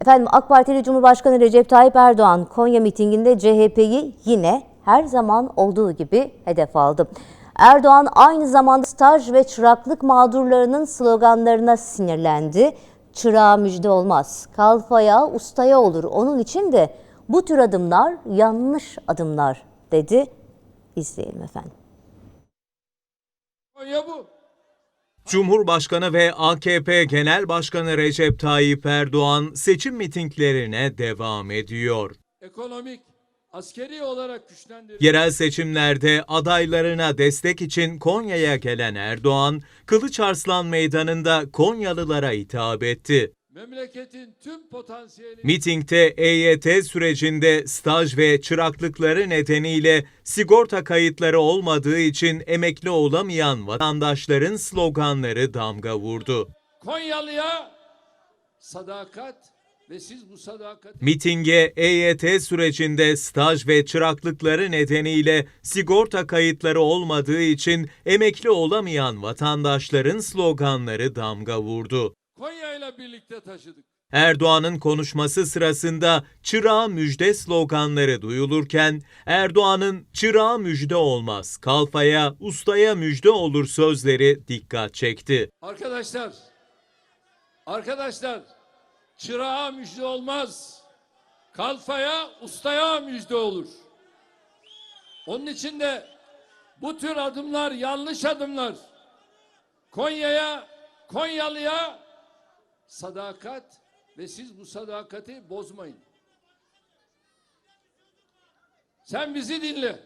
Efendim AK Partili Cumhurbaşkanı Recep Tayyip Erdoğan Konya mitinginde CHP'yi yine her zaman olduğu gibi hedef aldı. Erdoğan aynı zamanda staj ve çıraklık mağdurlarının sloganlarına sinirlendi. Çırağa müjde olmaz, kalfaya ustaya olur. Onun için de bu tür adımlar yanlış adımlar dedi. İzleyelim efendim. Konya bu. Cumhurbaşkanı ve AKP Genel Başkanı Recep Tayyip Erdoğan seçim mitinglerine devam ediyor. Ekonomik, askeri olarak güçlendirilmiş. Yerel seçimlerde adaylarına destek için Konya'ya gelen Erdoğan, Kılıçarslan Meydanı'nda Konyalılara hitap etti. Memleketin tüm potansiyeli Mitingde EYT sürecinde staj ve çıraklıkları nedeniyle sigorta kayıtları olmadığı için emekli olamayan vatandaşların sloganları damga vurdu. Konyalı'ya sadakat ve siz bu sadakati Mitinge EYT sürecinde staj ve çıraklıkları nedeniyle sigorta kayıtları olmadığı için emekli olamayan vatandaşların sloganları damga vurdu. İle birlikte taşıdık. Erdoğan'ın konuşması sırasında çırağa müjde sloganları duyulurken Erdoğan'ın çırağa müjde olmaz, kalfaya, ustaya müjde olur sözleri dikkat çekti. Arkadaşlar, arkadaşlar çırağa müjde olmaz. Kalfaya, ustaya müjde olur. Onun için de bu tür adımlar yanlış adımlar. Konya'ya, Konyalı'ya sadakat ve siz bu sadakati bozmayın. Sen bizi dinle.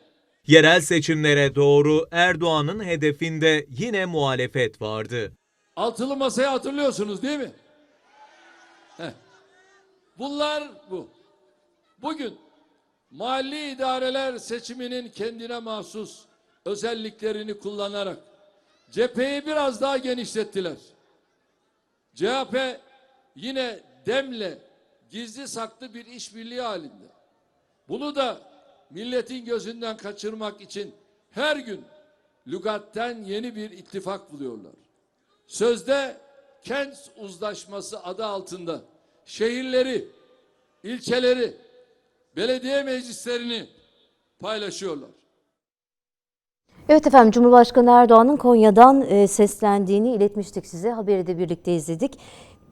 Yerel seçimlere doğru Erdoğan'ın hedefinde yine muhalefet vardı. Altılı masayı hatırlıyorsunuz değil mi? Heh. Bunlar bu. Bugün mahalli idareler seçiminin kendine mahsus özelliklerini kullanarak cepheyi biraz daha genişlettiler. CHP yine demle gizli saklı bir işbirliği halinde. Bunu da milletin gözünden kaçırmak için her gün lügatten yeni bir ittifak buluyorlar. Sözde kent uzlaşması adı altında şehirleri, ilçeleri, belediye meclislerini paylaşıyorlar. Evet efendim Cumhurbaşkanı Erdoğan'ın Konya'dan e, seslendiğini iletmiştik size. Haberi de birlikte izledik.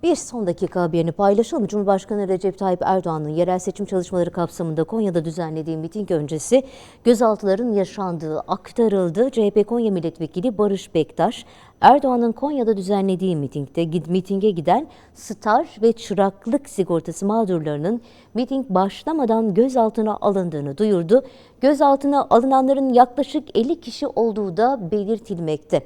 Bir son dakika haberini paylaşalım. Cumhurbaşkanı Recep Tayyip Erdoğan'ın yerel seçim çalışmaları kapsamında Konya'da düzenlediği miting öncesi gözaltıların yaşandığı aktarıldı. CHP Konya Milletvekili Barış Bektaş, Erdoğan'ın Konya'da düzenlediği mitingde mitinge giden staj ve çıraklık sigortası mağdurlarının miting başlamadan gözaltına alındığını duyurdu. Gözaltına alınanların yaklaşık 50 kişi olduğu da belirtilmekte.